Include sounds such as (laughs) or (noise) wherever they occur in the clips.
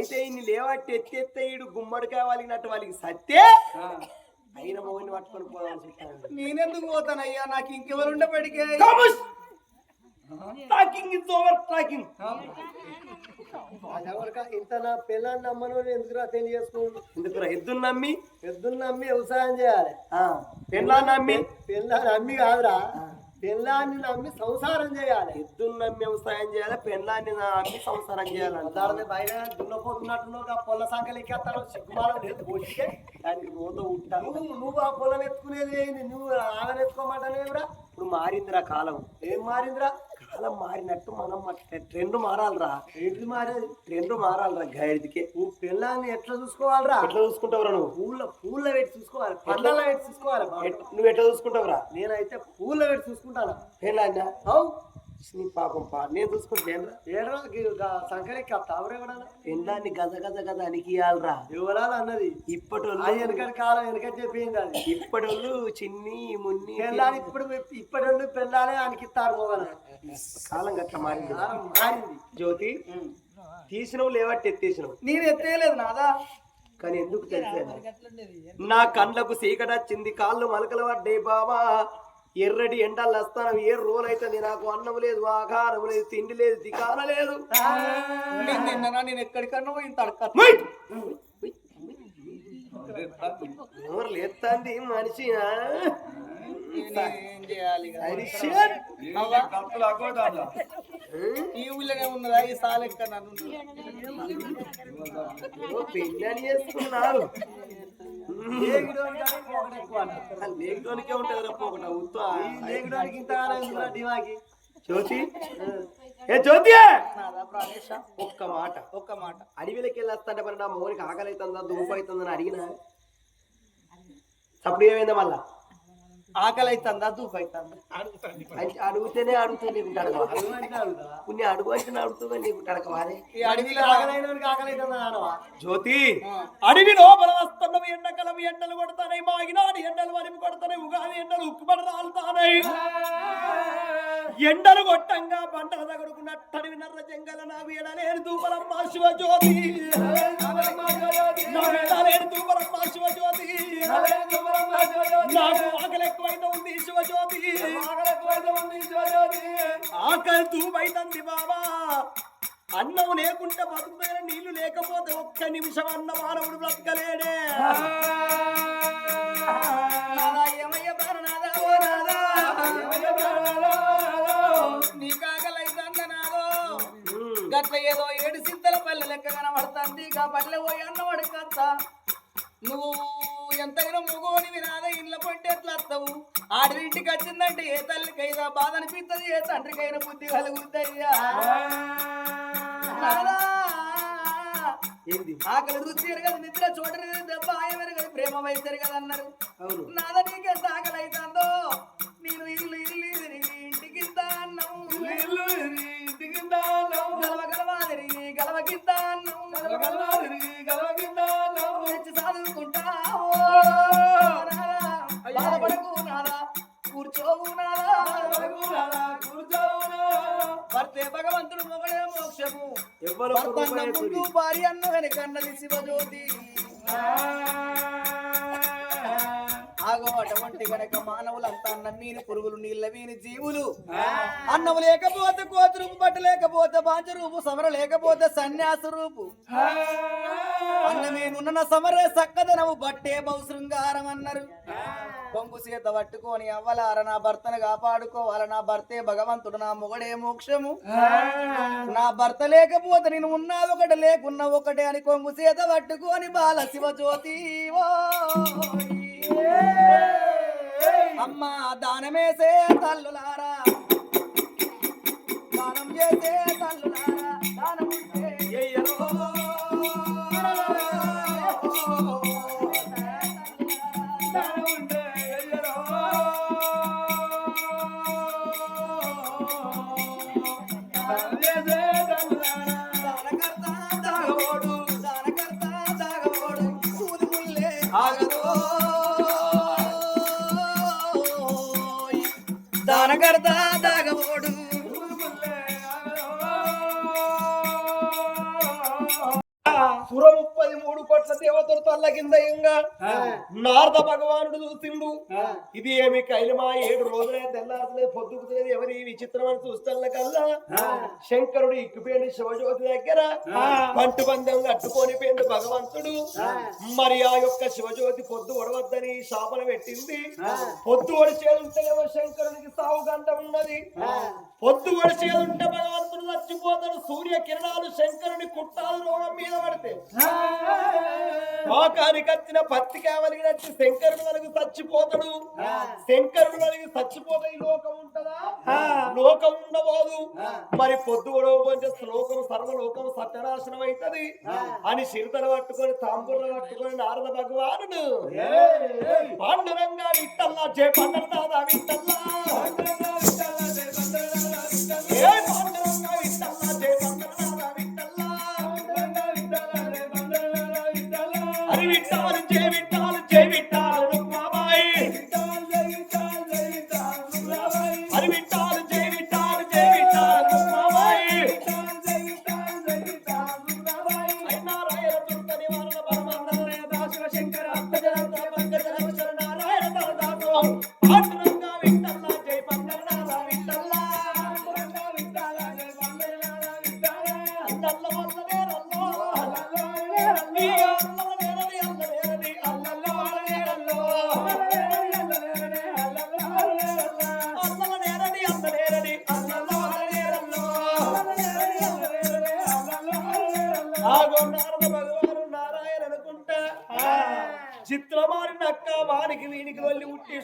అయితే ఇన్ని లేవట్టి ఎత్తి ఎత్తే ఈడు గుమ్మడికాయ వాలినట్టు వాళ్ళకి సత్తే అయిన మొగని పట్టుకొని చెప్పాను నేనెందుకు పోతానయ్యా నాకు ఇంకెవరు ఉండబడికే? టాకింగ్ ఇస్ ఓవర్ టాకింగ్ ఇంత నా పిల్లని నమ్మను ఎందుకురా పెళ్ళి చేసుకోండి ఎందుకు ఎద్దును నమ్మి? పెద్దలు నమ్మి వ్యవసాయం చేయాలి. ఆ, పెళ్ళా నమ్మి? పిల్లని నమ్మి కాదురా. పిల్లాన్ని నమ్మి సంసారం చేయాలి. ఎద్దును నమ్మి వ్యవసాయం చేయాలి? పెళ్ళాన్ని నమ్మి సంసారం చేయాలంట దాని బయట దున్నపోతున్నట్టు ఆ పొల సంఖ్యలు ఎక్కేస్తాను సిగ్గుమాలం లేదు పోషికే. దానికి రోజు ఉంటాను నువ్వు నువ్వు ఆ పొలం ఎత్తుకునేది నువ్వు ఆమెను ఎత్తుకోమంటానేమిరా ఇప్పుడు మారిందిరా కాలం. ఏం మారిందిరా? కాలం మారినట్టు మనం ట్రెండ్ మారాలిరా. ఏంటి మారేది? ట్రెండ్ మారాలిరా గైడ్కి నువ్వు పిల్లాన్ని ఎట్లా చూసుకోవాలిరా? ఎట్లా చూసుకుంటావురా నువ్వు? పూల పూల పెట్టి చూసుకోవాలి. పండ్లలో పెట్టి చూసుకోవాలి నువ్వు ఎట్లా చూసుకుంటావురా? నేనైతే పూల పెట్టి చూసుకుంటాను. పెళ్ళాన్నా అవు నీ పాపం పా నేను చూసుకుంటేనరా ఏడరా సంకరెక్కి తావరేవడాలి పెళ్ళాన్ని గజ గజ గజ అనికియాలరా యువరాలు అన్నది? ఇప్పటి ఆ వెనకటి కాలం వెనకటి చెప్పింది అది. ఇప్పటి చిన్ని మున్ని పెళ్ళాలి ఇప్పుడు ఇప్పటి నుండి పెళ్ళాలి అనికిస్తారు పోవాలి? కాలం గట్ల మారింది. మారింది. జ్యోతి తీసినవు లేవట్టి ఎత్తేసినవు నేను ఎత్తేయలేదు నాదా? కానీ ఎందుకు తెలిసేది? నా కండ్లకు సీకటచ్చింది కాళ్ళు మలకలు పడ్డాయి బాబా ఎర్రటి ఎండలు వస్తాను ఏ రోజు అవుతుంది నాకు అన్నం లేదు ఆహారం లేదు తిండి లేదు దికాన లేదు నేను ఎక్కడికన్నా పోయి తడక లేస్తాంది మనిషి ఆ? ఏం చేయాలి ఇక? అరిషట్! అవ్వా, ఈ ఊళ్ళోనే ఉన్నదా ఈ సాల ఎక్కడ నన్ను ఓ పెళ్ళి అని చేసుకున్నారు లేకుడోనికి ఉంటుంది రా పోకట ఉత్తా లేకుడోనికి ఇంత జ్యోతి? ఏ జ్యోతి? ఒక్క మాట. ఒక్క మాట. అడవిలోకి వెళ్ళి వస్తాంటే మరి నా మోనికి ఆకలి అవుతుందా దుమ్ము అవుతుందని అడిగినా. అప్పుడు ఏమైందా మళ్ళా? ఆకలి అవుతుందా దూపు అవుతుందా అడిగితేనే అడుగుతుంది నీకు అడుగుదా? పుణ్య అడుగు అంటే అడుగుతుంది నీకు అడవిలో ఆడవా? జ్యోతి! అడవి లోపల వస్తున్నవి ఎండకలం ఎండలు కొడతానై మాగినాడు ఎండలు వరిమి కొడతానై ఉగాది ఎండలు ఉక్కుబడి రాలుతానై. ఎండలు కొట్టంగా బండల తగడుకు తడివినర్ర జంగల నా వీడలేని దూపలమ్మ శివజ్యోతి. నా వీడలేని దూపలమ్మ శివజ్యోతి. నాకు ఆకలి ఎక్కువైతే ఉంది శివజ్యోతి. ఆకలి తూబైతుంది బాబా. అన్నం లేకుంటే బతుకుతాయన నీళ్ళు లేకపోతే ఒక్క నిమిషం అన్న మానవుడు బ్రతకలేడే. నాదా ఏమయ్య ప్రాణనాదా, ఓ నాదా. నీకు ఆకలైతుందా నాదో? గట్ల ఏదో ఏడు సింతల పల్లె లెక్క కనబడుతుంది. గా పల్లె పోయి అన్న వడకత్తా నువ్వు ఎంతైనా మూగోని వినాద ఇండ్ల పొంటే ఎట్లా వస్తావు ఆడరింటికి వచ్చిందంటే ఏ తల్లికైనా బాధ అనిపిస్తుంది ఏ తండ్రికైనా బుద్ధి కలుగుతాయ్యా ఆకలి రుచి ఎరగదు నిద్ర చూడని దెబ్బ ఆయం ఎరగదు ప్రేమ వయసు ఎరగదు అన్నారు నాద నీకెంత ఆకలి అవుతుందో నేను ఇల్లు ఇల్లు ముందు భార్య అన్న వెనకన్నది శివజ్యోతి. ఆగో అటువంటి గనక మానవులంతా అన్నం మీని పురుగులు నీళ్ళ వీని జీవులు. అన్నం లేకపోతే కోతి రూపు బట్ట లేకపోతే బాంచ రూపు సమర లేకపోతే సన్యాస రూపు అన్నమేనున్న సమరే సక్కదనము బట్టే బహు శృంగారం అన్నారు కొంగు సీత పట్టుకొని అవ్వలార నా భర్తను కాపాడుకోవాల నా భర్తే భగవంతుడు నా మొగడే మోక్షము. నా భర్త లేకపోతే నేను ఉన్నా ఒకటి లేకున్నా ఒకటే అని కొంగు సీత పట్టుకొని బాల శివజ్యోతి ఓ. అమ్మా దానమేసే తల్లులారా. దానం చేసే తల్లులారా. దానం ఆగదో cara guardada, మూడు కోట్ల దేవతలు తల్లకిందయంగా నారద భగవానుడు చూసిండు. ఇది ఏమి కైలమా? ఏడు రోజులే తెల్లారలేదు పొద్దుకుతులేదు ఎవరి విచిత్రం అని చూస్తాల కల్లా? శంకరుడు ఇక్కుపోయిన శివజ్యోతి దగ్గర. పంటు బంధం కట్టుకొని పోయిండు భగవంతుడు మరి ఆ యొక్క శివజ్యోతి పొద్దు ఒడవద్దని శాపన పెట్టింది. పొద్దు ఉంటేనేమో శంకరునికి సావు గంట ఉన్నది. పొద్దు ఒడిచేది ఉంటే భగవంతుడు చచ్చిపోతాడు. సూర్య కిరణాలు శంకరుని కుట్టాలు రోగం మీద పడితే. లోకానికి వచ్చిన పత్తి కావలిగినట్టు శంకరుడు వరకు చచ్చిపోతాడు. శంకరుడు వరకు చచ్చిపోతే ఈ లోకం ఉంటదా? లోకం ఉండబోదు. మరి పొద్దు ఒడవబోతే శ్లోకం సర్వలోకం సత్యనాశనం అవుతది అని చిరుతలు పట్టుకొని తాంబూర్లు పట్టుకొని నారద భగవానుడు. పాండురంగా విట్టల్లా జే పండరనాథ విట్టల్లా. ఏ పాండురంగా విట్టల్లా జే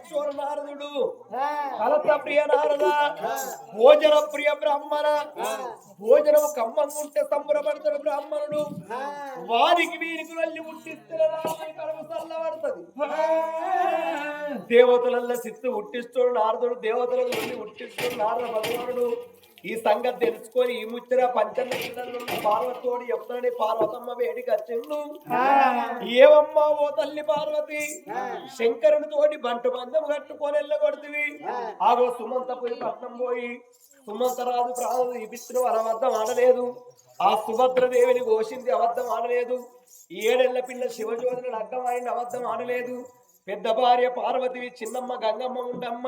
ఉట్టిస్తోరు నారదుడు. కలత ప్రియ నారద. భోజన ప్రియ బ్రాహ్మణ. భోజనం కమ్మంగా ఉంటే సంబరపడతాడు బ్రాహ్మణుడు వారికి వీరికి వెళ్ళి చల్లబడుతుంది. దేవతలల్ల సిత్తు ఉట్టిస్తోడు నారదుడు దేవతలకు వెళ్ళి ఉట్టిస్తోడు నారద భగవానుడు. ఈ సంగతి తెలుసుకొని ఈ పంచన్న పిల్లలు పార్వతోడు చెప్తాడని పార్వతమ్మ వేడికి వచ్చిండు ఏవమ్మా ఓ తల్లి పార్వతి? శంకరుని తోటి బంటు బంధం కట్టుకొని వెళ్ళగొడుతుంది ఆగో సుమంత పోయి పట్నం పోయి సుమంతరాజు ప్రాణం ఇపిస్తున్న అబద్ధం ఆడలేదు. ఆ సుభద్రదేవిని ఘోషింది అబద్ధం ఆడలేదు. ఏడెళ్ళ పిల్ల శివజ్యోతిని అడ్డమైన అబద్ధం ఆడలేదు. పెద్ద భార్య పార్వతివి చిన్నమ్మ గంగమ్మ ఉండమ్మ.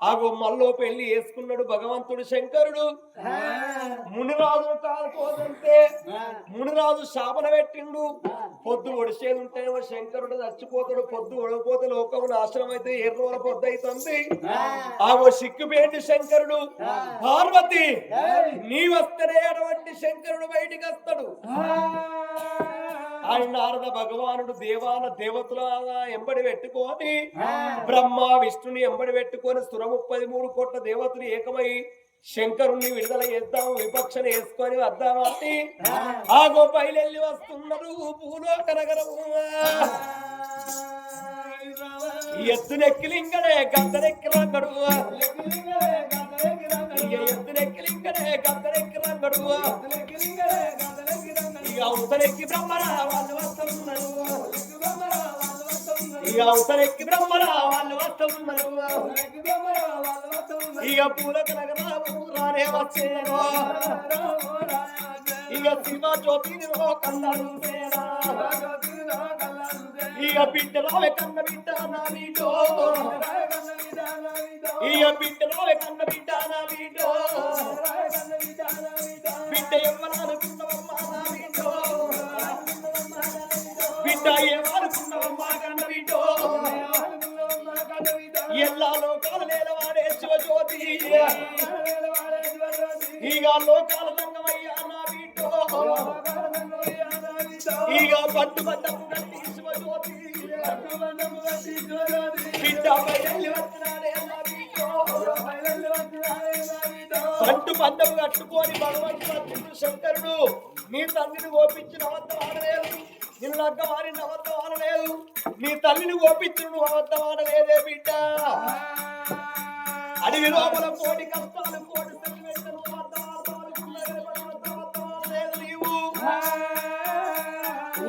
ఆగో మల్లో పెళ్ళి వేసుకున్నాడు భగవంతుడు శంకరుడు. మునిరాజు కాలుకోదంటే మునిరాజు శాపన పెట్టిండు. పొద్దు ఒడిసేది ఉంటేనేమో శంకరుడు చచ్చిపోతాడు. పొద్దు ఒడకపోతే లోకం నాశనం అయితే ఎర్రోల పొద్దు అవుతుంది ఆగో సిక్కుపేటి శంకరుడు. పార్వతి నీ వస్తేనే అటువంటి శంకరుడు బయటికి వస్తాడు నారద భగవానుడు దేవాల దేవతల ఎంబడి పెట్టుకొని బ్రహ్మ విష్ణుని ఎంబడి పెట్టుకొని సుర ముప్పది మూడు కోట్ల దేవతలు ఏకమై శంకరుణ్ణి విడుదల చేద్దాం విపక్షణ వేసుకొని వద్దామని ఆగో బయలెల్లి వస్తున్నారు భూలోక నగరము. ఎత్తునెక్కిలింగడే గద్దరెక్కి రంగడు. ఎత్తునెక్కిలింగడే గద్దరెక్కి రంగడు. ఇక అవతలెక్కి బ్రహ్మరా వాళ్ళు వస్తున్నారు. ఇక అవతలెక్కి బ్రహ్మరా వాళ్ళు వస్తున్నారు. ఇక పూలకు నగరాము రానే వచ్చేను ఇక శివ జ్యోతిని కన్నాడు ఇక బిడ్డరావే కన్న బిడ్డ నా బిడ్డో ఇక బిడ్డరావే కన్న బిడ్డ నా బిడ్డ రంగమయ్యా నా బిడ్డో ఇక పట్టు పట్టము కట్టి శివజ్యోతి. బిడ్డ బయలు వచ్చినాడే నా బిడ్డో పట్టు పందము కట్టుకొని భగవంతుడు శంకరుడు. నీ తండ్రిని ఓపించిన అబద్ధం నిన్ను అగ్గ వారిని అబద్ధం ఆడలేదు. నీ తల్లిని ఓపించిన నువ్వు అబద్ధం ఆడలేదే బిడ్డ. అడవి లోపల కోటి కష్టాలు కోటి.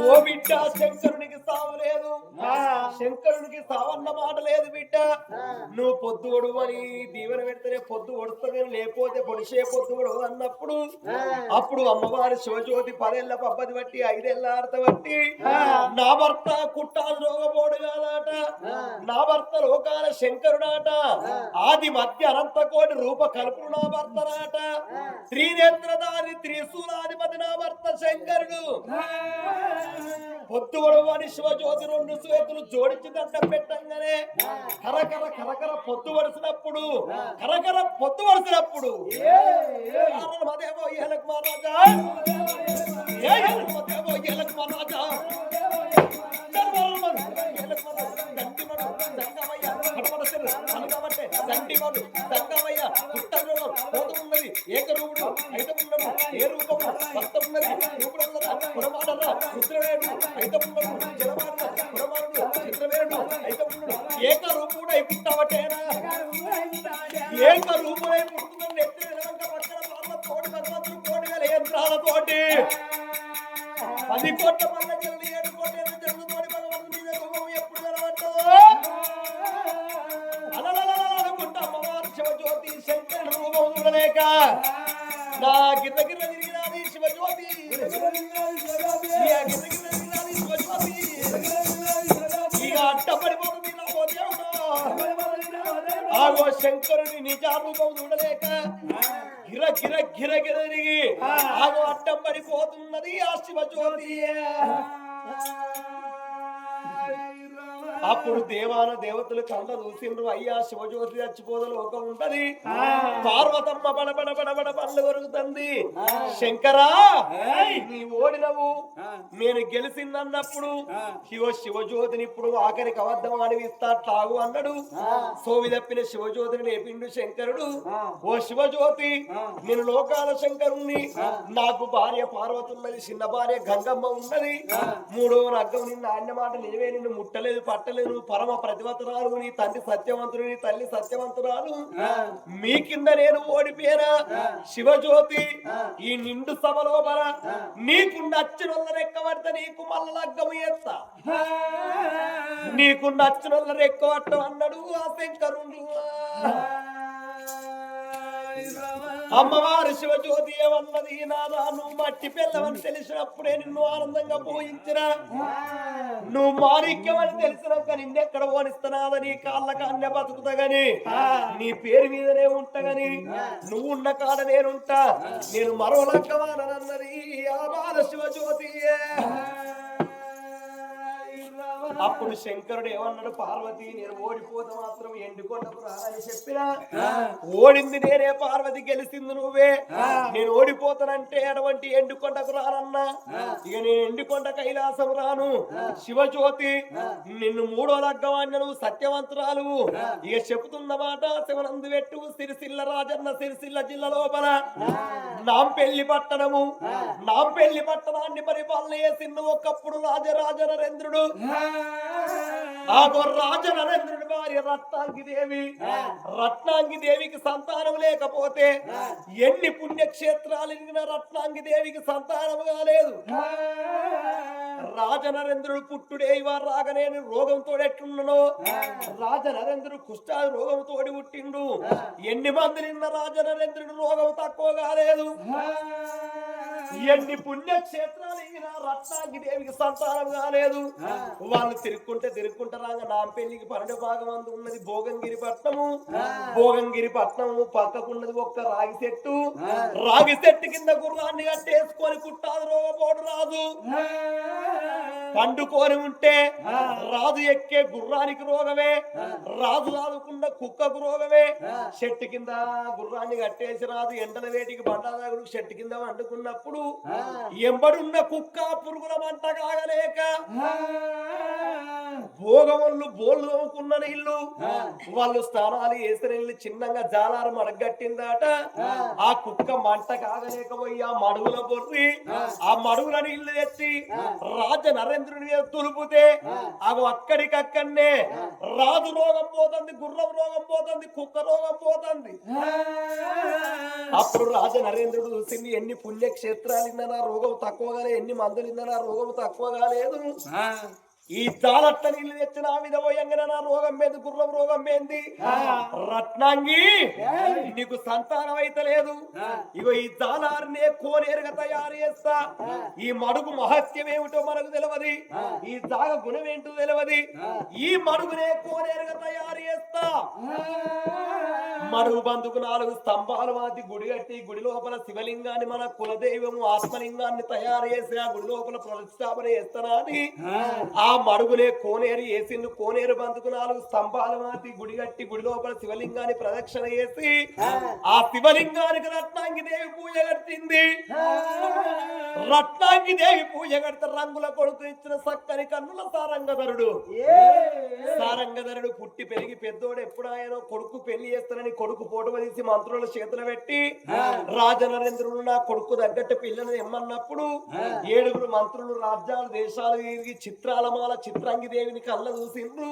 ఓ బిడ్డ శంకరునికి సావు లేదు శంకరునికి సావన్న మాట లేదు నువ్వు పొద్దు ఒడువు అని దీవెన పెడితేనే పొద్దు ఒడుతుంది లేకపోతే పొడిసే పొద్దు ఒడవు అన్నప్పుడు అప్పుడు అమ్మవారి శివజ్యోతి పదేళ్ళ పబ్బది బట్టి ఐదేళ్ళ ఆడత బట్టి నా భర్త కుట్టాలు రోగపోడు కాదాట నా భర్త లోకాల శంకరుడాట ఆది మధ్య అనంత కోటి రూప కల్పుడు నా భర్తరాట త్రినేత్రధారి త్రిశూలాధిపతి నా భర్త శంకరుడు. పొద్దుగడు వాడి శివజ్యోతి రెండు చేతులు జోడించి దండం పెట్టంగానే కరకర కరకర పొద్దు వడిసినప్పుడు కరకర పొద్దు వడిసినప్పుడు. మదేమో ఏలకు మహారాజా ఏలకు ఏలకు మహారాజా ఏకరూపుడు ఐతమున్నడు ఏ రూపము భక్తమున్నది రూపుడన్నదా పురమాడరా రుద్రవేణుడు ఐతమున్నడు జలమాడరా పురమాడు చిత్రవేణుడు ఐతమున్నడు ఏకరూపుడై పుట్టవటేనా ఏకరూపుడై పుట్టుతున్న నెత్తిన వెనక పక్కన పాల కోటి భగవంతుడు కోటి వేల యంత్రాలతోటి పది కోట్ల మంది జల్లి ఏడు కోట్ల జరుగుతోటి భగవంతుడి మీద రూపం ఎప్పుడు కనబడ్డదో అలలలలలనుకుంటా అమ్మవారు శివజ్యోతి శంకరుడు రూపం చూడలేక నా గిర్ర గిర్ర తిరిగినాది శివజ్యోతి. శివజ్యోతి. ఇక అట్టపడిపోతుంది నా ఓ దేవుడు ఆగో శంకరుని నిజారూపం చూడలేక గిర గిర గిర గిర ఆగో అడ్డం పడిపోతున్నది ఆ శివజ్యోతి. అప్పుడు దేవాన దేవతలు కళ్ళ చూసిండ్రు అయ్యా శివజ్యోతి చచ్చిపోద లోకం ఉంటది. పార్వతమ్మ బడబడ బడబడ పనులు కొరుగుతుంది శంకరా నీ ఓడినవు. నేను గెలిచిందన్నప్పుడు శివ శివజ్యోతిని ఇప్పుడు ఆఖరికి అబద్ధం అనిపిస్తా తాగు అన్నాడు. సోవి తప్పిన శివజ్యోతిని లేపిండు శంకరుడు. ఓ శివజ్యోతి నేను లోకాల శంకరుణ్ణి. నాకు భార్య పార్వతి ఉన్నది చిన్న భార్య గంగమ్మ ఉన్నది. మూడో రగ్గం నిన్న అన్న మాట నిజమే నిన్ను ముట్టలేదు పట్టలేదు పరమ ప్రతివతరాలు నీ తండ్రి సత్యవంతుడు నీ తల్లి సత్యవంతురాలు. మీ కింద నేను ఓడిపోయినా? శివజ్యోతి ఈ నిండు సభ లోపల నీకు నచ్చిన రెక్కబడితే నీకు మల్ల లగ్గము ఎత్తా. నీకు నచ్చిన రెక్కబట్టం అన్నాడు ఆ శంకరుడు. అమ్మవారి శివజ్యోతి ఏమన్నది నాదా నువ్వు మట్టి పిల్లవని తెలిసినప్పుడే నిన్ను ఆనందంగా పోయించిన. నువ్వు మాణిక్యం అని తెలిసినాక నిన్నెక్కడ పోనిస్తున్నాదా నీ కాళ్ళ కాన్య బతుకుతగని నీ పేరు మీదనే ఉంటగని నువ్వు ఉన్న కాడ నేనుంటా. నేను మరో లక్కవానన్నది ఆ బాల శివజ్యోతియే. అప్పుడు శంకరుడు ఏమన్నాడు? పార్వతి నేను ఓడిపోతే మాత్రం ఎండుకొండకు రాని చెప్పినా. ఓడింది నేనే పార్వతి గెలిచింది నువ్వే. నేను ఓడిపోతానంటే అటువంటి ఎండుకొండకు రానన్నా. ఇక నేను ఎండుకొండ కైలాసం రాను. శివజ్యోతి నిన్ను మూడో లగ్గవాన్ని నువ్వు సత్యవంతురాలు ఇక చెబుతున్న మాట శివనందు పెట్టు సిరిసిల్ల రాజన్న సిరిసిల్ల జిల్లా లోపల. నాంపెల్లి పట్టణము నాంపెల్లి పట్టణాన్ని పరిపాలన చేసింది ఒకప్పుడు రాజరాజ నరేంద్రుడు. ఆ రాజ నరేంద్రుడి భార్య రత్నాంగి దేవి రత్నాంగి దేవికి సంతానం లేకపోతే ఎన్ని పుణ్యక్షేత్రాలు రత్నాంగి దేవికి సంతానం కాలేదు. రాజ నరేంద్రుడు పుట్టుడే ఇవారు రాగనేని రోగంతో ఎట్లున్ననో రాజ నరేంద్రుడు కుష్ఠా రోగంతో పుట్టిండు. ఎన్ని మంది నిన్న రాజ నరేంద్రుడు రోగం తక్కువ కాలేదు? ఎన్ని పుణ్యక్షేత్రాలు ఎగిన రత్నాంగి దేవికి సంతానం కాలేదు. వాళ్ళు తిరుక్కుంటే తిరుక్కుంటారా నా పెళ్ళికి పన్నెండు భాగం అందు ఉన్నది భోగంగిరి పట్నము. భోగంగిరి పట్నము పక్కకున్నది ఒక్క రాగి చెట్టు. రాగి చెట్టు కింద గుర్రాన్ని కట్టేసుకొని కుట్టాదు రోగపోడు రాదు పండుకొని ఉంటే రాజు ఎక్కే గుర్రానికి రోగమే. రాజు రాదుకున్న కుక్కకు రోగమే. చెట్టు కింద గుర్రాన్ని కట్టేసి రాదు ఎండల వేటికి బండాదాగుడు చెట్టు కింద వండుకున్నప్పుడు ఎంబడున్న కుక్క పురుగుల మంట కాగలేక భోగములు బోళ్ళు తోముకున్న నీళ్ళు వాళ్ళు స్నానాలు వేసిన నీళ్ళు చిన్నగా జాలారం అడగట్టిందట ఆ. కుక్క మంట కాగలేకపోయి ఆ మడుగుల బొర్రి ఆ. మడుగుల నీళ్ళు తెచ్చి రాజ నరేంద్రుని మీద తులుపుతే అవి అక్కడికక్కడనే రాజు రోగం పోతుంది గుర్రం రోగం పోతుంది కుక్క రోగం పోతుంది. అప్పుడు రాజ నరేంద్రుడు చూసింది ఎన్ని మూత్రాలు ఇందనా రోగం తక్కువగా ఎన్ని మందులు ఇందనా రోగం తక్కువగా లేదు ఈ జాలట్ట నీళ్ళు తెచ్చిన మీద పోయంగానే నా రోగం మీద గుర్రం రోగం ఏంది? రత్నాంగి నీకు సంతానం అయితే లేదు. ఇగో ఈ జాలారినే కోనేరుగా తయారు చేస్తా. ఈ మడుగు మహత్యం ఏమిటో మనకు తెలియదు ఈ జాగ గుణం ఏంటో తెలియదు ఈ మడుగునే కోనేరుగా తయారు చేస్తా. మడుగు బందుకు నాలుగు స్తంభాలు వాటి గుడి కట్టి గుడి లోపల శివలింగాన్ని మన కులదైవము ఆత్మలింగాన్ని తయారు చేసి ఆ గుడి లోపల ప్రతిష్టాపన చేస్తానా అని ఆ మడుగునే కోనేరు వేసిండు కోనేరు బందుకు నాలుగు స్తంభాలు వాటి గుడి కట్టి గుడి లోపల శివలింగాన్ని ప్రదక్షిణ చేసి ఆ శివలింగానికి రత్నాంగి దేవి పూజ కట్టింది. రత్నాంగి దేవి పూజ కడితే రంగుల కొడుకు ఇచ్చిన సక్కని కన్నుల సారంగధరుడు. సారంగధరుడు పుట్టి పెరిగి పెద్దోడు ఎప్పుడు ఆయన కొడుకు పెళ్ళి చేస్తానని కొడుకు ఫోటో తీసి మంత్రుల చేతులు పెట్టి రాజనరేంద్రుడు నా కొడుకు తగ్గట్టు పిల్లని ఎమ్మన్నప్పుడు ఏడుగురు మంత్రులు రాజ్యాలు దేశాలు చిత్రాలమాల చిత్రాంగి దేవిని కళ్ళ చూసిండ్రు.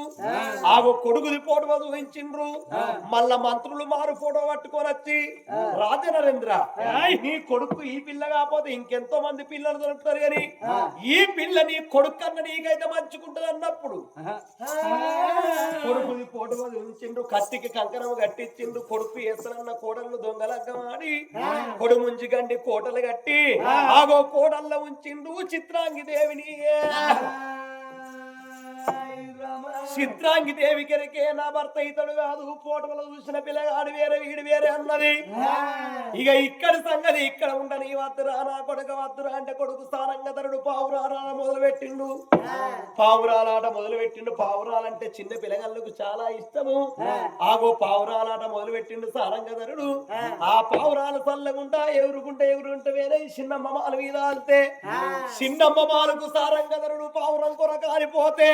ఆగో కొడుకుది ఫోటో చూపించిండ్రు. మళ్ళా మంత్రులు మారు ఫోటో పట్టుకొని వచ్చి రాజనరేంద్ర నీ కొడుకు ఈ పిల్ల కాకపోతే ఇంకెంతో మంది పిల్లలు దొరుకుతారు కానీ ఈ పిల్ల నీ కొడుకు కన్నా నీకైతే మంచుకుంటది అన్నప్పుడు. కొడుకుది ఫోటో ఉంచిండు కత్తికి కంకణం కట్టించిండు కొడుకు వేస్తానన్న కోడళ్ళు దొంగలగ్గం ఆడి కొడు ముంచి గండి కోటలు కట్టి ఆగో కోడల్లో ఉంచిండు చిత్రాంగి దేవిని చిత్రాంగి దేవి కెరికే నా భర్త ఇతడు కాదు. ఫోటోలో చూసిన పిల్లగాడు వేరే వీడు వేరే అన్నది. ఇక ఇక్కడ సంగతి ఇక్కడ ఉండని వద్దురా నా కొడుకు వద్దురా అంటే కొడుకు సారంగధరుడు పావురాల మొదలు పెట్టిండు పావురాలాట మొదలు పెట్టిండు పావురాలంటే చిన్న పిల్లగాళ్ళకు చాలా ఇష్టము. ఆగో పావురాలాట మొదలు పెట్టిండు సారంగధరుడు ఆ పావురాలు చల్లగుంటా ఎగురుకుంటా ఎగురుకుంటా వేరే చిన్నమ్మ మాల మీద చిన్నమ్మ మాలకు సారంగధరుడు పావురం కొర కాలిపోతే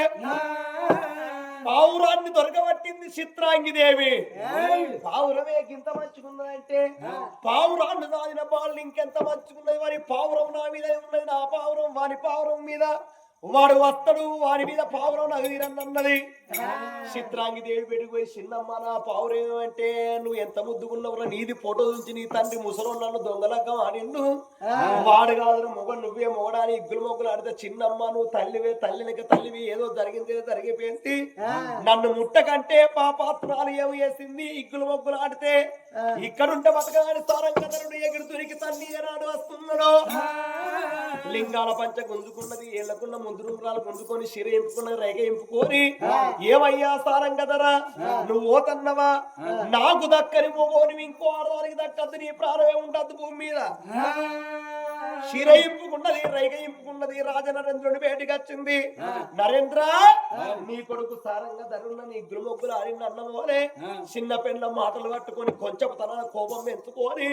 పావురాన్ని దొరకబట్టింది చిత్రాంగి దేవి. పావురమే ఇంత మంచుకున్నదంటే పావురాన్ని దాచిన బాళ్ళు ఇంకెంత మంచుకున్నది వారి పావురం నా మీద ఉన్నది నా పావురం వారి పావురం మీద? వాడు వస్తాడు వారి మీద పావురం నగదిరన్నది చిత్రాంగి దేవి పెట్టుకుపోయి చిన్నమ్మ నా పావురం అంటే నువ్వు ఎంత ముద్దుకున్నావురా నీది ఫోటో నుంచి నీ తండ్రి ముసలో నన్ను దొంగలగ్గం ఆడిండు. వాడు కాదు మొగ నువ్వే మొగడాని ఇగ్గులు మొగ్గులు ఆడితే చిన్నమ్మ నువ్వు తల్లివే తల్లినిక తల్లివి ఏదో జరిగింది జరిగిపోయింది. నన్ను ముట్టకంటే పాపాత్రాలు ఏమి చేసింది ఇగ్గులు మొగ్గులు ఆడితే ఇక్కడుంటే బతకగాని సారంగధరుడు ఎగురు దొరికి తల్లి ఏనాడు వస్తున్నాడు లింగాల పంచ గుంజుకున్నది ఏళ్ళకున్న ముందు రూపురాలు గుంజుకొని శిర ఎంపుకున్న రేగ ఎంపుకొని ఏమయ్యా సారంగదరా నువ్వు ఓతన్నవా? నాకు దక్కని పోని ఇంకో ఆడదానికి దక్కద్దు నీ ప్రాణమే ఉండద్దు భూమి మీద. శిర ఇంపుకున్నది రైగ ఇంపుకున్నది రాజనరేంద్రుడి బయటికి వచ్చింది? నరేంద్ర నీ కొడుకు సారంగా ధరున్న నీ గురుమొగ్గులు ఆడిన అన్నమోనే చిన్న పెండ్ల మాటలు కట్టుకొని కొంచెం తన కోపం ఎంచుకొని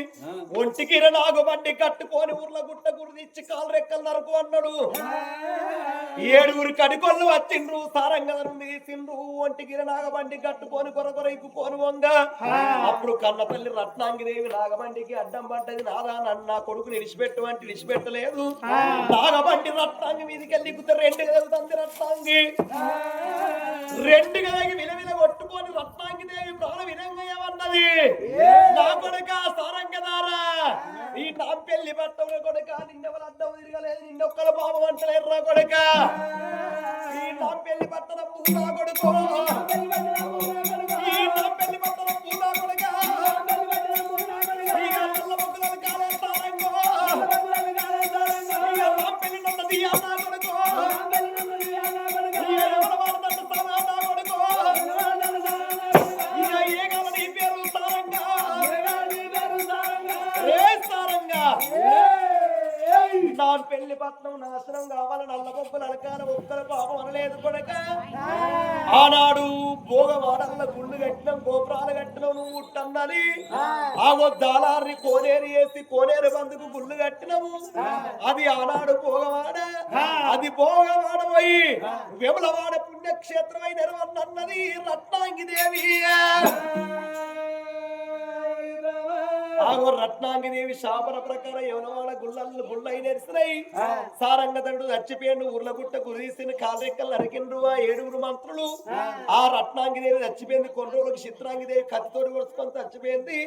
ఒంటికి నాగుబండి కట్టుకొని ఊర్ల గుట్ట గుడిదిచ్చి కాలు రెక్కలు నరకు అన్నాడు. ఏడుగురు కడికొల్లు వచ్చిండ్రు సారంగదను తీసిండ్రు ఒంటికి నాగబండి కట్టుకొని కొర కొర ఎక్కుకొని వంగ. అప్పుడు కన్న తల్లి రత్నాంగిదేవి నాగబండికి అడ్డం పడ్డది నాదా నన్ను నా కొడుకు నిలిచిపెట్టు అంటే నిలిచిపెట్టలేదు నాగబండి రత్నాంగి మీదకి వెళ్ళి ఎక్కుతే రెండు కలుగుతుంది రత్నాంగి రెండు కలగి విలవిల కొట్టుకొని రత్నాంగి దేవి ప్రాణ వినంగయమన్నది నా కొడుక సారంగదారా ఈ నా పెళ్ళి పట్టవుల కొడుక నిన్నెవరు అడ్డం తిరగలేదు నిన్నొక్కల పాపం అంటలేరు రా కొడుక. ఈ నా పెళ్ళి పట్టడం పూలా కొడుకు. అలకాల ఒక్కల పాపం అనలేదు కొడక. ఆనాడు భోగవాడల గుళ్ళు కట్టినాం గోపురాలు కట్టినాం నువ్వు ఉట్టన్నది ఆగో దాలారి కోనేరు వేసి కోనేరు బందుకు గుళ్ళు కట్టినాము. అది ఆనాడు భోగవాడ. అది భోగవాడ పోయి విమలవాడ పుణ్యక్షేత్రమై నెరవన్నది రత్నాంగి దేవి ఆగో రత్నాంగిదేవి శాపన ప్రకారం యవనవాడ గుళ్ళల్లో గుళ్ళై నెరిసినాయి సారంగధనుడు చచ్చిపోయాడు ఉర్లగుట్ట గురిసిన కాలరెక్కలు నరికిండ్రు ఆ ఏడుగురు మంత్రులు. ఆ. రత్నాంగిదేవి చచ్చిపోయింది కొన్ని రోజులకు చిత్రాంగిదేవి కత్తితోటి కొడుచుకొని చచ్చిపోయింది.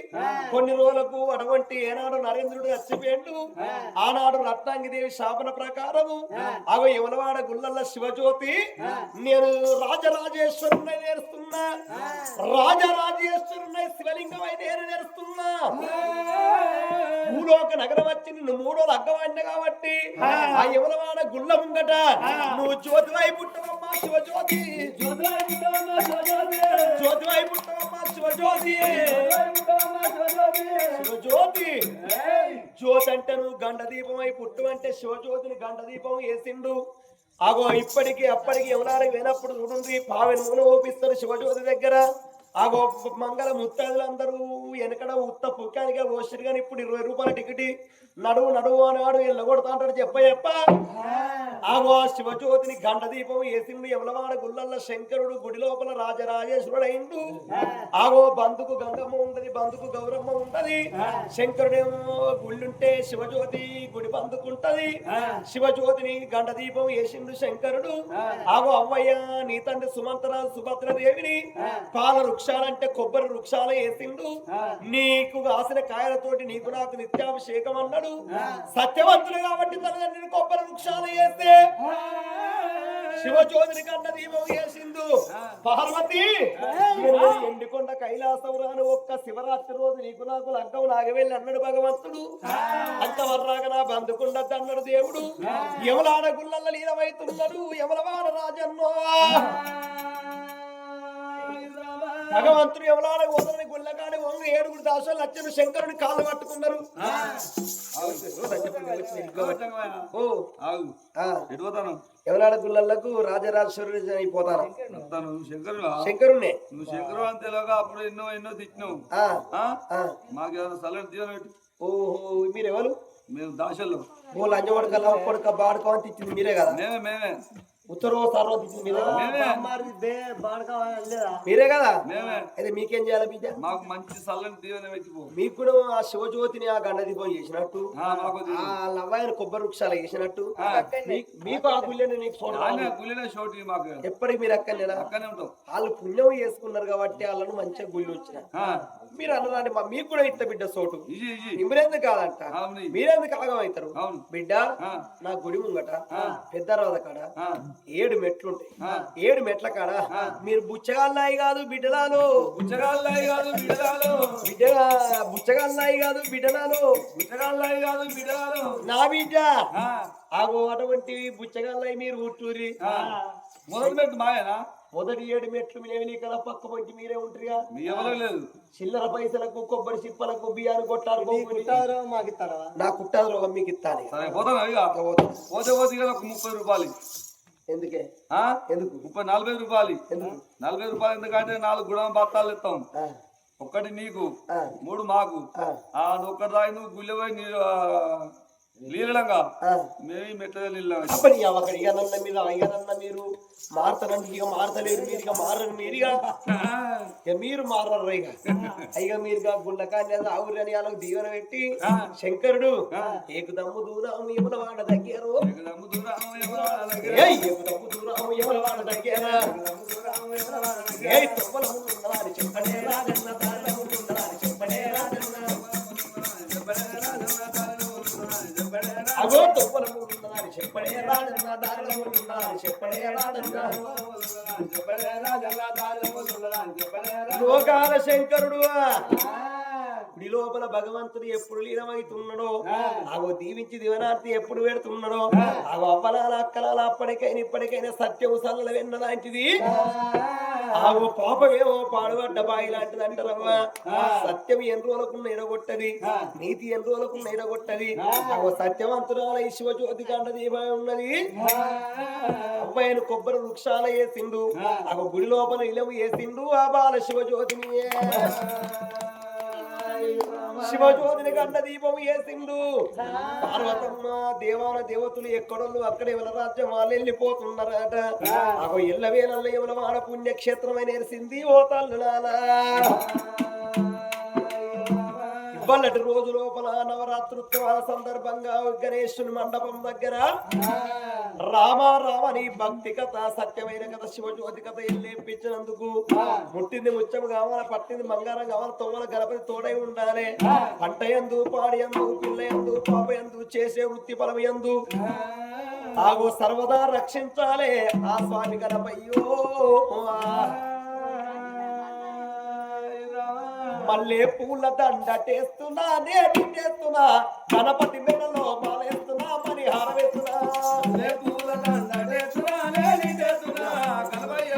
కొన్ని రోజులకు అటువంటి ఏనాడు నరేంద్రుడు చచ్చిపోయిండు. ఆనాడు రత్నాంగిదేవి శాపన ప్రకారము అవి యవనవాడ గుళ్ళల్లో శివజ్యోతి నేను రాజరాజేశ్వరుని నేర్స్తున్నా రాజరాజేశ్వరుని శివలింగమై నేను నేర్స్తున్నా భూలోక నగరం వచ్చి నిన్ను మూడో అగ్గవాడిన కాబట్టి ఆ. యవనవాడ గుళ్ళ ముంగట నువ్వు జ్యోతివై పుట్టవమ్మా శివజ్యోతి. జ్యోతివై పుట్టవమ్మా శివజ్యోతి. శివజ్యోతి. జ్యోతి అంటే నువ్వు పుట్టు అంటే శివజ్యోతిని గండ దీపం వేసిండు. అగో ఇప్పటికి అప్పటికి ఎవరారికి వినప్పుడు చూడండి పావెన నూనె ఓపిస్తారు శివజ్యోతి దగ్గర. ఆ మంగళ ముత్తైదులందరూ వెనకడ ఉత్త పుక్కానికే పోస్తారు కానీ ఇప్పుడు ఇరవై రూపాయల టికెట్ నడువు నడువు అన్నాడు ఎల్లగొడతా అంటాడు. చెప్ప చెప్ప. ఆగో ఆ శివజ్యోతిని గండ దీపం వేసిండు యమలవాడ గుళ్ళల్లో శంకరుడు గుడి లోపల రాజరాజేశ్వరుడు అయిండు. ఆగో బంధుకు గంగమ్మ ఉంటది బంధుకు గౌరమ్మ ఉంటది. శంకరుడేమో గుళ్ళుంటే శివజ్యోతి గుడి బంధుకుంటది. శివజ్యోతిని గండ దీపం వేసిండు శంకరుడు. ఆగో అవ్వయ్య నీ తండ్రి సుమంతరాజు సుభద్ర దేవిని పాల వృక్షాలంటే కొబ్బరి వృక్షాలు వేసిండు. నీకు కాసిన కాయలతోటి నీకు నాకు నిత్యాభిషేకం అన్నాడు. సత్యవంతుడు కాబట్టి తల్లిదండ్రులు కొబ్బరి వృక్షాలు వేస్తే శివజ్యోతిని కన్న దీపం వేసిండు. పార్వతి ఎండికొండ కైలాసం రాను ఒక్క శివరాత్రి రోజు నీకు నాకు లగ్గం నాగవెళ్ళి అన్నాడు భగవంతుడు. అంతవర్రాగా నా బంధుకుండద్దు అన్నాడు దేవుడు. ఎవలాడ గుళ్ళల్ల లీనమైతున్నాడు ఎవలవాడ రాజన్నో. భగవంతుడు ఎవలాడ వదలని గుళ్ళకాడి వంగు ఏడుగురు దాసులు లచ్చను శంకరుని కాళ్ళు పట్టుకున్నారు ఎటుపోతాను ఎవలాడ గుళ్ళలకు రాజరాజేశ్వరుడు అయిపోతారు శంకరుణ్ణే. నువ్వు శంకరు అని తెలియక అప్పుడు ఎన్నో ఎన్నో తిట్టినావు. మాకేమైనా సలహా దీవెన పెట్టు ఓహో మీరు ఎవరు మేము దాశల్లో ఓ లంజ కొడుక లవ్ కొడుక బాడుకో అని తిట్టింది మీరే కదా? మేమే మేమే. ఉత్తరో సర్వం తిట్టింది మీరే కదా? అయితే మీకేం చేయాలి బిడ్డ? మాకు మంచి సల్లని దీవెన పెట్టిపో మీకు కూడా ఆ శివజ్యోతిని ఆ గండ దీపం చేసినట్టు ఆ, మాకు ఆ దీవెన. లవ్వాయన కొబ్బరి వృక్షాలు. మీ- మీకు ఆ గుళ్ళని నీకు చూడాలి మాకు. ఎప్పటికి మీరు అక్కడనేనా? అక్కనే ఉంటాం. వాళ్ళు పుణ్యం చేసుకున్నారు కాబట్టి వాళ్ళను మంచిగా గుళ్ళు వచ్చిన ఆ, మీరు అన్నదాన్ని మా- మీకు కూడా ఇట్ట బిడ్డ సోటు. ఇమ్మరెందుకు కాదంట. మీరెందుకు అవును. బిడ్డ నా గుడి ముంగట పెద్ద రాధ కాడ ఏడు మెట్లుంటాయి. ఏడు మెట్ల కాడ మీరు బుచ్చగాళ్ళాయి కాదు బిడ్డలాలు. బుచ్చగాళ్ళాయి కాదు బిడ్డలాలు. బిడ్డగా బుచ్చగాళ్ళాయి కాదు బిడ్డలాలు. బుచ్చగాళ్ళాయి కాదు బిడ్డలాలు. నా బిడ్డ. ఆగో అటువంటి బుచ్చగాళ్ళాయి మీరు ఆ. మొదలు పెట్టు మాయనా? మొదటి ఏడు మెట్లు మీరేమి ఇక్కడ పక్క పొంటి మీరే ఉంటారుగా. మీ ఎవరో లేదు చిల్లర పైసలకు కొబ్బరి చిప్పలకు బియ్యాన్ని కొట్టారు మాకు ఇస్తారా? నా కుట్టాదు రోగం మీకు ఇస్తాను. పోతే. పోతే ముప్పై రూపాయలు ఎందుకే? ఆ? ఎందుకు? ముప్పై నలభై రూపాయలు ఎందుకు? నలభై రూపాయలు ఎందుకంటే నాలుగు గుణం బత్తాలు ఇస్తాం ఒక్కటి నీకు మూడు మాకు. ఒక్కటి రాయి నువ్వు గుళ్ళ ఆ. మేము ఈ మెట్ల నీళ్ళంగా అప్పటి అక్కడ ఇక నన్న మీరు ఇక నన్న మీరు మారుతానంటే ఇక మారతలేరు మీరు ఇక మారని మీరు ఇక (laughs) ఇక మీరు మారరు ఇక. ఇక మీరు గుండకాన్ని ఆవురు అని వాళ్ళకి దీవెన పెట్టి శంకరుడు ఏకుదమ్ము దూరం యముల వాడ దగ్గర. ఏయ్ ఏకుదమ్ము దూరం యముల వాడ దగ్గర. ఏయ్ అగో తొమ్మల ముందున్నవారి చెప్పనే రాజన్న దారిల ముందున్నవారి చెప్పనే రాజన్న లోకాల శంకరుడు గుడి లోపల భగవంతుడు ఎప్పుడు లీనమైతున్నాడో ఆగో దీవించి దివనార్తి ఎప్పుడు పెడుతున్నాడో ఆగో అవ్వలాల అక్కలాల అప్పటికైనా ఇప్పటికైనా సత్యము సల్లల వెన్న లాంటిది. ఆగో పాపమేమో పాడుబడ్డ బాయి లాంటిది అంటారవ్వా సత్యం ఎన్ని రోజులకున్న ఎడగొట్టది. నీతి ఎన్ని రోజులకున్న ఎడగొట్టది. ఆగో సత్యవంతురాల శివజ్యోతి గంట దీపం ఉన్నది కొబ్బరి వృక్షాల వేసిండు. ఆగో గుడి లోపల ఇలము వేసిండు ఆ బాల శివజ్యోతిని శివజ్యోతిని గంట దీపం వేసిండు. పార్వతమ్మ దేవాల దేవతలు ఎక్కడోళ్ళు అక్కడ ఎవరి రాజ్యం వాళ్ళు వెళ్ళిపోతున్నారట. అగో ఎల్లవేళల్లో ఎవరి వాడ పుణ్యక్షేత్రమై నేర్సింది ఓ తల్లులాలా ఇవ్వలటి రోజు లోపల నవరాత్రుత్సవాల సందర్భంగా గణేశుని మండపం దగ్గర రామ భక్తి కథ సత్యమైన కథ శివజ్యోతి కథ ఇల్లేపించినందుకు ముట్టింది ముత్యం కావాలి పట్టింది బంగారం కావాలి తొమ్మల గణపతి తోడై ఉండాలి. పంట ఎందు పాడి ఎందు పిల్ల ఎందు పాప ఎందు చేసే వృత్తి ఫలం ఎందు ఆగో సర్వదా రక్షించాలే. ఆ స్వామి గణపయ్యో మళ్ళీ పూల దండ టేస్తున్నా నేను టేస్తున్నా గణపతి మెడలో మాలేస్తున్నా మరి హారవేస్తున్నా పూల దండ టేస్తున్నా నేను టేస్తున్నా గణపయ్య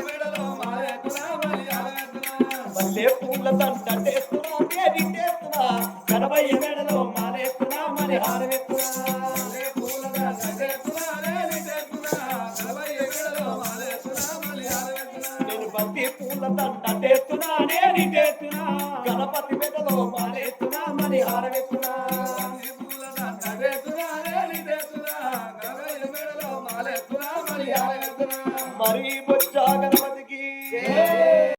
మెడలో మాలేస్తున్నా మరి హారవేస్తున్నా పూల దండ తెస్తున్నా నేను తెస్తున్నా గణపతి బిడ్డలో మాలేస్తున్నా మని హారమెత్తున్నా పూల దండ తెస్తున్నా నేను తెస్తున్నా గణపతి బిడ్డలో మాలేస్తున్నా మని హారమెత్తున్నా మరి